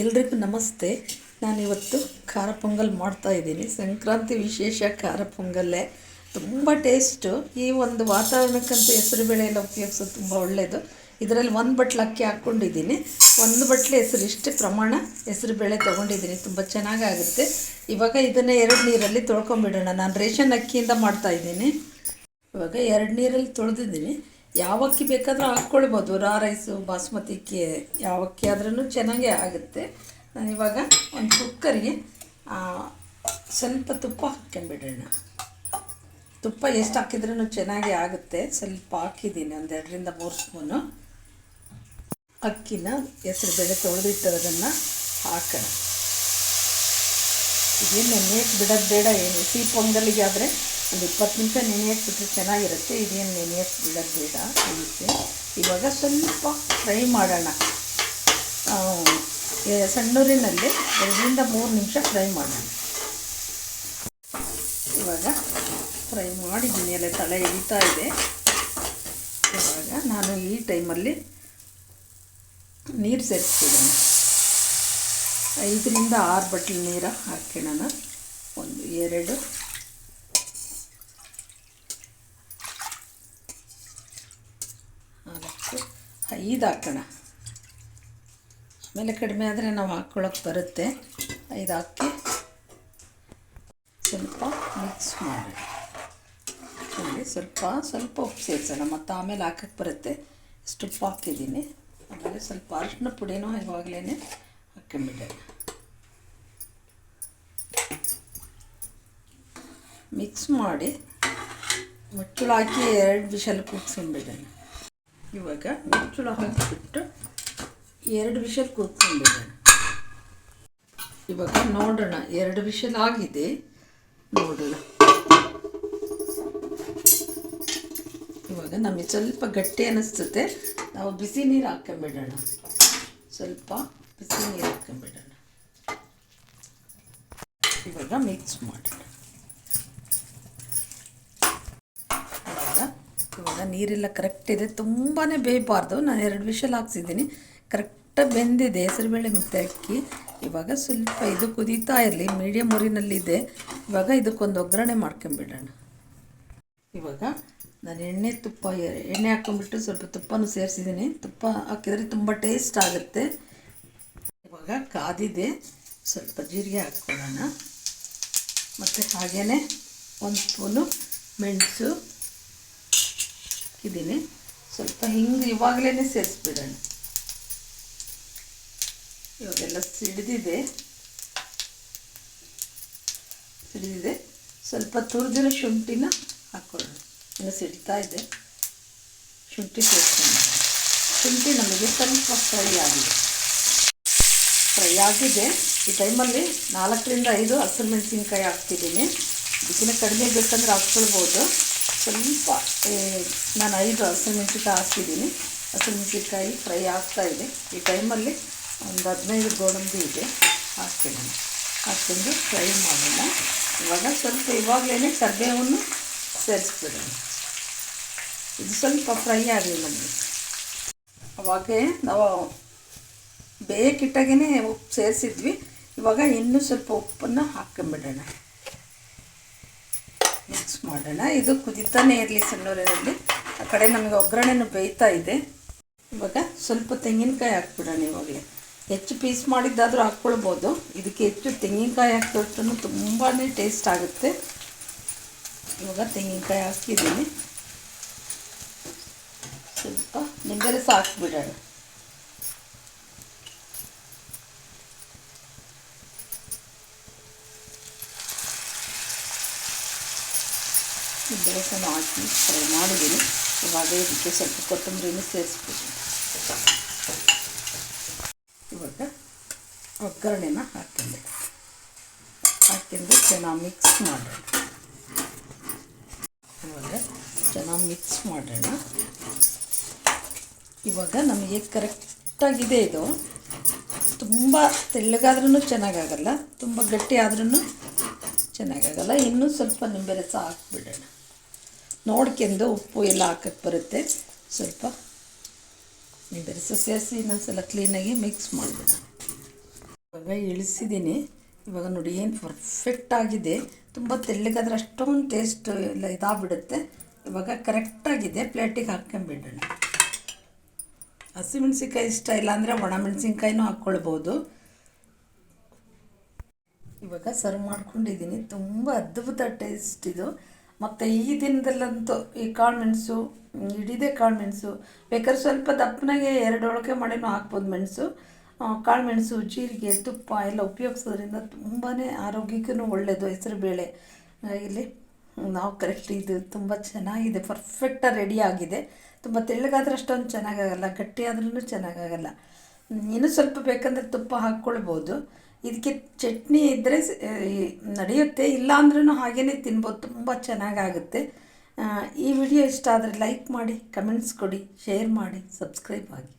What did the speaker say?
ಎಲ್ರಿಗೂ ನಮಸ್ತೆ. ನಾನಿವತ್ತು ಖಾರ ಪೊಂಗಲ್ ಮಾಡ್ತಾ ಇದ್ದೀನಿ. ಸಂಕ್ರಾಂತಿ ವಿಶೇಷ ಖಾರ ಪೊಂಗಲ್ಲೇ. ತುಂಬ ಟೇಸ್ಟು. ಈ ಒಂದು ವಾತಾವರಣಕ್ಕಂತೂ ಹೆಸರುಬೇಳೆ ಎಲ್ಲ ಉಪಯೋಗಿಸೋದು ತುಂಬ ಒಳ್ಳೆಯದು ಇದರಲ್ಲಿ ಒಂದು ಬಟ್ಲು ಅಕ್ಕಿ ಹಾಕ್ಕೊಂಡಿದ್ದೀನಿ. ಒಂದು ಬಟ್ಲು ಹೆಸರು ಇಷ್ಟು ಪ್ರಮಾಣ ಹೆಸರುಬೇಳೆ ತೊಗೊಂಡಿದ್ದೀನಿ. ತುಂಬ ಚೆನ್ನಾಗಾಗುತ್ತೆ. ಇವಾಗ ಇದನ್ನು ಎರಡು ನೀರಲ್ಲಿ ತೊಳ್ಕೊಂಬಿಡೋಣ. ನಾನು ರೇಷನ್ ಅಕ್ಕಿಯಿಂದ ಮಾಡ್ತಾಯಿದ್ದೀನಿ ಇವಾಗ ಎರಡು ನೀರಲ್ಲಿ ತೊಳೆದಿದ್ದೀನಿ. ಯಾವ ಅಕ್ಕಿ ಬೇಕಾದರೂ ಹಾಕ್ಕೊಳ್ಬೋದು. ರಾ ರೈಸು ಬಾಸ್ಮತಿ ಅಕ್ಕಿ ಯಾವ ಅಕ್ಕಿ ಆದ್ರೂ ಚೆನ್ನಾಗೇ ಆಗುತ್ತೆ. ನಾನಿವಾಗ ಒಂದು ಕುಕ್ಕರ್ಗೆ ಸ್ವಲ್ಪ ತುಪ್ಪ ಹಾಕ್ಕೊಂಬಿಡೋಣ ತುಪ್ಪ ಎಷ್ಟು ಹಾಕಿದ್ರೂ ಚೆನ್ನಾಗೇ ಆಗುತ್ತೆ. ಸ್ವಲ್ಪ ಹಾಕಿದ್ದೀನಿ, ಒಂದು ಎರಡರಿಂದ ಮೂರು ಸ್ಪೂನು. ಅಕ್ಕಿನ ಹೆಸರು ಬೇಳೆ ತೊಳೆದಿಟ್ಟಿರೋದನ್ನು ಹಾಕೋಣ. ಇದೇನು ನೆನೆಯಕ್ಕೆ ಬಿಡೋದು ಬೇಡ ಏನು? ಸಿಹಿ ಪೊಂಗಲಿಗೆ ಆದರೆ ಒಂದು ಇಪ್ಪತ್ತು ನಿಮಿಷ ನೆನೆ ಬಿಟ್ಟರೆ ಚೆನ್ನಾಗಿರುತ್ತೆ. ಇದೇನು ನೆನೆ ಬಿಡೋದು ಬೇಡ. ಅದಕ್ಕೆ ಇವಾಗ ಸ್ವಲ್ಪ ಫ್ರೈ ಮಾಡೋಣ. ಸಣ್ಣೂರಿನಲ್ಲಿ ಎರಡರಿಂದ ಮೂರು ನಿಮಿಷ ಫ್ರೈ ಮಾಡೋಣ. ಇವಾಗ ಫ್ರೈ ಮಾಡಿದ್ದೀನಿ ಎಲ್ಲ ತಲೆ ಹಿಡಿತಾ ಇದೆ. ಇವಾಗ ನಾನು ಈ ಟೈಮಲ್ಲಿ ನೀರು ಸೇರಿಸ್ತಿದ್ದೇನೆ ಐದರಿಂದ ಆರು ಬಟ್ಲು ನೀರು ಹಾಕ್ಕೊಳ್ಳೋಣ. ಒಂದು, ಎರಡು ಐದು ಹಾಕೋಣ ಆಮೇಲೆ ಕಡಿಮೆ ಆದರೆ ನಾವು ಹಾಕ್ಕೊಳಕ್ಕೆ ಬರುತ್ತೆ. ಐದು ಹಾಕಿ ಸ್ವಲ್ಪ ಮಿಕ್ಸ್ ಮಾಡಿ ಇಲ್ಲಿ ಸ್ವಲ್ಪ ಸ್ವಲ್ಪ ಉಪ್ಪು ಸೇರಿಸೋಣ. ಮತ್ತು ಆಮೇಲೆ ಹಾಕಕ್ಕೆ ಬರುತ್ತೆ. ಇಷ್ಟು ಉಪ್ಪು ಹಾಕಿದ್ದೀನಿ. ಆಮೇಲೆ ಸ್ವಲ್ಪ ಅರಿಶಿನ ಪುಡಿನೂ ಇವಾಗಲೇ ಹಾಕೊಂಡ್ಬಿಟ್ಟೆ ಮಿಕ್ಸ್ ಮಾಡಿ, ಮುಚ್ಚಳ ಹಾಕಿ ಎರಡು ವಿಷಲ್ ಕೂಗ್ಸ್ಕೊಂಡ್ಬಿಡೋಣ ಇವಾಗ ಮುಚ್ಚಳ ಹಾಕಿಬಿಟ್ಟು ಎರಡು ವಿಷಲ್ ಕೂತ್ಕೊಂಡಿದ್ದೇನೆ. ಇವಾಗ ನೋಡೋಣ, ಎರಡು ವಿಷಲ್ ಆಗಿದೆ, ನೋಡೋಣ. ಇವಾಗ ನಮಗೆ ಸ್ವಲ್ಪ ಗಟ್ಟಿ ಅನ್ನಿಸ್ತದೆ ನಾವು ಬಿಸಿ ನೀರು ಹಾಕೊಂಬಿಡೋಣ ಸ್ವಲ್ಪ ಬಿಸಿ ನೀರು ಹಾಕೊಂಬಿಡೋಣ ಇವಾಗ ಮಿಕ್ಸ್ ಮಾಡೋಣ ಇವಾಗ ಇವಾಗ ನೀರೆಲ್ಲ ಕರೆಕ್ಟ್ ಇದೆ. ತುಂಬಾ ಬೇಯಬಾರ್ದು. ನಾನು ಎರಡು ವಿಷಲ್ ಹಾಕ್ಸಿದ್ದೀನಿ. ಕರೆಕ್ಟಾಗಿ ಬೆಂದಿದೆ. ಹೆಸರುಬೇಳೆ ಮತ್ತು ಅಕ್ಕಿ. ಇವಾಗ ಸ್ವಲ್ಪ ಇದು ಕುದೀತಾ ಇರಲಿ. ಮೀಡಿಯಮ್ ಉರಿನಲ್ಲಿದೆ ಇವಾಗ ಇದಕ್ಕೊಂದು ಒಗ್ಗರಣೆ ಮಾಡ್ಕೊಂಬಿಡೋಣ. ಇವಾಗ ನಾನು ಎಣ್ಣೆ ತುಪ್ಪ, ಎಣ್ಣೆ ಹಾಕ್ಕೊಂಬಿಟ್ಟು ಸ್ವಲ್ಪ ತುಪ್ಪನೂ ಸೇರಿಸಿದ್ದೀನಿ. ತುಪ್ಪ ಹಾಕಿದರೆ ತುಂಬ ಟೇಸ್ಟ್ ಆಗುತ್ತೆ. ಇವಾಗ ಕಾದಿದೆ. ಸ್ವಲ್ಪ ಜೀರಿಗೆ ಹಾಕ್ಕೊಳ್ಳೋಣ. ಮತ್ತು ಹಾಗೆಯೇ ಒಂದು ಸ್ಪೂನು ಮೆಣಸು. ಹಾಕಿದ್ದೀನಿ. ಸ್ವಲ್ಪ ಹಿಂಗೆ ಇವಾಗಲೇ ಸೇರಿಸ್ಬಿಡೋಣ. ಇವಾಗೆಲ್ಲ ಸಿಡಿದಿದೆ. ಸಿಡಿದಿದೆ. ಸ್ವಲ್ಪ ತುರಿದಿರೋ ಶುಂಠಿನ ಹಾಕ್ಕೊಳ್ಳೋಣ. ಇನ್ನು ಸಿಡ್ತಾ ಇದೆ. ಶುಂಠಿ ಸೇರಿಸ್ಕೊಂಡು ಶುಂಠಿ ನಮಗೆ ಸ್ವಲ್ಪ ಫ್ರೈ ಆಗಿದೆ. ಫ್ರೈ ಆಗಿದೆ. ಈ ಟೈಮಲ್ಲಿ ನಾಲ್ಕರಿಂದ ಐದು ಹಸಿರು ಮೆಣಸಿನ್ಕಾಯಿ ಹಾಕ್ತಿದ್ದೀನಿ. ಇದಕ್ಕಿಂತ ಕಡಿಮೆ ಬೇಕಂದ್ರೆ ಹಾಕ್ಕೊಳ್ಬೋದು. ಸ್ವಲ್ಪ ನಾನು ಐದು ಹಸಿಮೆಣ್ಸಿಕಾಯಿ ಹಾಕಿದ್ದೀನಿ ಹಸಿಮೆಣ್ಸಿಕಾಯಿ ಫ್ರೈ ಆಗ್ತಾ ಇದೆ. ಈ ಟೈಮಲ್ಲಿ ಒಂದು ಹದಿನೈದು ಗೋಡಂಬಿ ಇದೆ. ಹಾಕ್ತೀನಿ. ಹಾಕ್ಕೊಂಡು ಫ್ರೈ ಮಾಡೋಣ. ಇವಾಗ ಸ್ವಲ್ಪ ಇವಾಗಲೇ ಕರ್ಬೇವನ್ನು ಸೇರಿಸ್ಬಿಡೋಣ. ಇದು ಸ್ವಲ್ಪ ಫ್ರೈ ಆಗಲಿ ನಮಗೆ. ಅವಾಗೇ ನಾವು ಬೇಕಿಟ್ಟಾಗೇ ಉಪ್ಪು ಸೇರಿಸಿದ್ವಿ. ಇವಾಗ ಇನ್ನೂ ಸ್ವಲ್ಪ ಉಪ್ಪನ್ನು ಹಾಕ್ಕೊಂಬಿಡೋಣ. ಮಿಕ್ಸ್ ಮಾಡೋಣ. ಇದು ಕುದಿತಾನೆ ಇರಲಿ ಸಣ್ಣೂರಿನಲ್ಲಿ. ಆ ಕಡೆ ನಮಗೆ ಒಗ್ಗರಣೆನೂ ಬೇಯ್ತಾ ಇದೆ. ಇವಾಗ ಸ್ವಲ್ಪ ತೆಂಗಿನಕಾಯಿ ಹಾಕ್ಬಿಡೋಣ ಇವಾಗಲೇ. ಹೆಚ್ಚು ಪೀಸ್ ಮಾಡಿದ್ದಾದರೂ ಹಾಕ್ಕೊಳ್ಬೋದು. ಇದಕ್ಕೆ ಹೆಚ್ಚು ತೆಂಗಿನಕಾಯಿ ಹಾಕಿದಷ್ಟು ತುಂಬಾ ಟೇಸ್ಟ್ ಆಗುತ್ತೆ. ಇವಾಗ ತೆಂಗಿನಕಾಯಿ ಹಾಕಿದ್ದೀನಿ. ಸ್ವಲ್ಪ ನಿಂಬೆ ರಸ ಹಾಕ್ಬಿಡೋಣ. ನಿಂಬೆ ರಸನ ಹಾಕಿ ಫ್ರೈ ಮಾಡಿದ್ದೀನಿ. ಇವಾಗ ಇದಕ್ಕೆ ಸ್ವಲ್ಪ ಕೊತ್ತಂಬರಿನೂ ಸೇರಿಸ್ಬಿಟ್ಟು. ಇವಾಗ ಒಗ್ಗರಣೆನ ಹಾಕಿದೆ ಹಾಕ್ಕೊಂಡು ಚೆನ್ನಾಗಿ ಮಿಕ್ಸ್ ಮಾಡೋಣ. ಇವಾಗ ಚೆನ್ನಾಗಿ ಮಿಕ್ಸ್ ಮಾಡೋಣ. ಇವಾಗ ನಮಗೆ ಕರೆಕ್ಟಾಗಿದೆ ಇದು. ತುಂಬ ತೆಳ್ಳಗಾದ್ರೂ ಚೆನ್ನಾಗಾಗಲ್ಲ, ತುಂಬ ಗಟ್ಟಿ ಆದ್ರೂ ಚೆನ್ನಾಗಾಗಲ್ಲ. ಇನ್ನೂ ಸ್ವಲ್ಪ ನಿಂಬೆ ರಸ ಹಾಕ್ಬಿಡೋಣ. ನೋಡ್ಕೊಂಡು ಉಪ್ಪು ಎಲ್ಲ ಹಾಕಕ್ಕೆ ಬರುತ್ತೆ. ಸ್ವಲ್ಪ ನಿಂಬೆ ರಸ ಸೇರಿಸಿ ಇನ್ನೊಂದ್ಸಲ ಕ್ಲೀನಾಗಿ ಮಿಕ್ಸ್ ಮಾಡಿಬಿಡೋಣ ಇವಾಗ ಇಳಿಸಿದ್ದೀನಿ. ಇವಾಗ ನೋಡಿ ಏನು ಪರ್ಫೆಕ್ಟ್ ಆಗಿದೆ. ತುಂಬ ತೆಳ್ಳಗಾದ್ರೆ ಅಷ್ಟೊಂದು ಟೇಸ್ಟ್ ಎಲ್ಲ ಇದಾಗ್ಬಿಡುತ್ತೆ. ಇವಾಗ ಕರೆಕ್ಟಾಗಿದೆ ಪ್ಲೇಟಿಗೆ ಹಾಕ್ಕೊಂಬಿಡೋಣ ಹಸಿಮೆಣ್ಸಿನ್ಕಾಯಿ ಇಷ್ಟ ಇಲ್ಲ ಅಂದರೆ ಒಣಮೆಣ್ಸಿನ್ಕಾಯಿನೂ ಹಾಕ್ಕೊಳ್ಬೋದು ಇವಾಗ ಸರ್ವ್ ಮಾಡ್ಕೊಂಡಿದ್ದೀನಿ. ತುಂಬ ಅದ್ಭುತ ಟೇಸ್ಟ್ ಇದು. ಮತ್ತು ಈ ದಿನದಲ್ಲಂತೂ ಈ ಕಾಳು ಮೆಣಸು, ಹಿಡಿದೆ ಕಾಳು ಬೇಕಾದ್ರೆ ಸ್ವಲ್ಪ ದಪ್ಪನಾಗೆ ಎರಡು ಒಳಗೆ ಮಾಡಿನೂ ಹಾಕ್ಬೋದು ಮೆಣಸು. ಕಾಳು ಮೆಣಸು, ಜೀರಿಗೆ, ತುಪ್ಪ ಎಲ್ಲ ಉಪಯೋಗಿಸೋದ್ರಿಂದ ತುಂಬಾ ಆರೋಗ್ಯಕ್ಕೂ ಒಳ್ಳೆಯದು ಹೆಸರುಬೇಳೆ ಇಲ್ಲಿ ನಾವು ಕರೆಕ್ಟ್ ಇದು ತುಂಬ ಚೆನ್ನಾಗಿದೆ ಪರ್ಫೆಕ್ಟಾಗಿ ರೆಡಿ ಆಗಿದೆ. ತುಂಬ ತೆಳ್ಳಗಾದ್ರೆ ಅಷ್ಟೊಂದು ಚೆನ್ನಾಗಾಗಲ್ಲ ಗಟ್ಟಿ ಆದ್ರೂ ಚೆನ್ನಾಗಾಗಲ್ಲ ಇನ್ನೂ ಸ್ವಲ್ಪ ಬೇಕಂದರೆ ತುಪ್ಪ ಹಾಕ್ಕೊಳ್ಬೋದು. ಇದಕ್ಕೆ ಚಟ್ನಿ ಇದ್ದರೆ ನಡೆಯುತ್ತೆ. ಇಲ್ಲ ಅಂದ್ರೂ ಹಾಗೇ ತಿನ್ಬೋದು. ತುಂಬ ಚೆನ್ನಾಗಾಗುತ್ತೆ. ಈ ವಿಡಿಯೋ ಇಷ್ಟ ಆದರೆ ಲೈಕ್ ಮಾಡಿ, ಕಮೆಂಟ್ಸ್ ಕೊಡಿ, ಶೇರ್ ಮಾಡಿ, ಸಬ್ಸ್ಕ್ರೈಬ್ ಆಗಿ.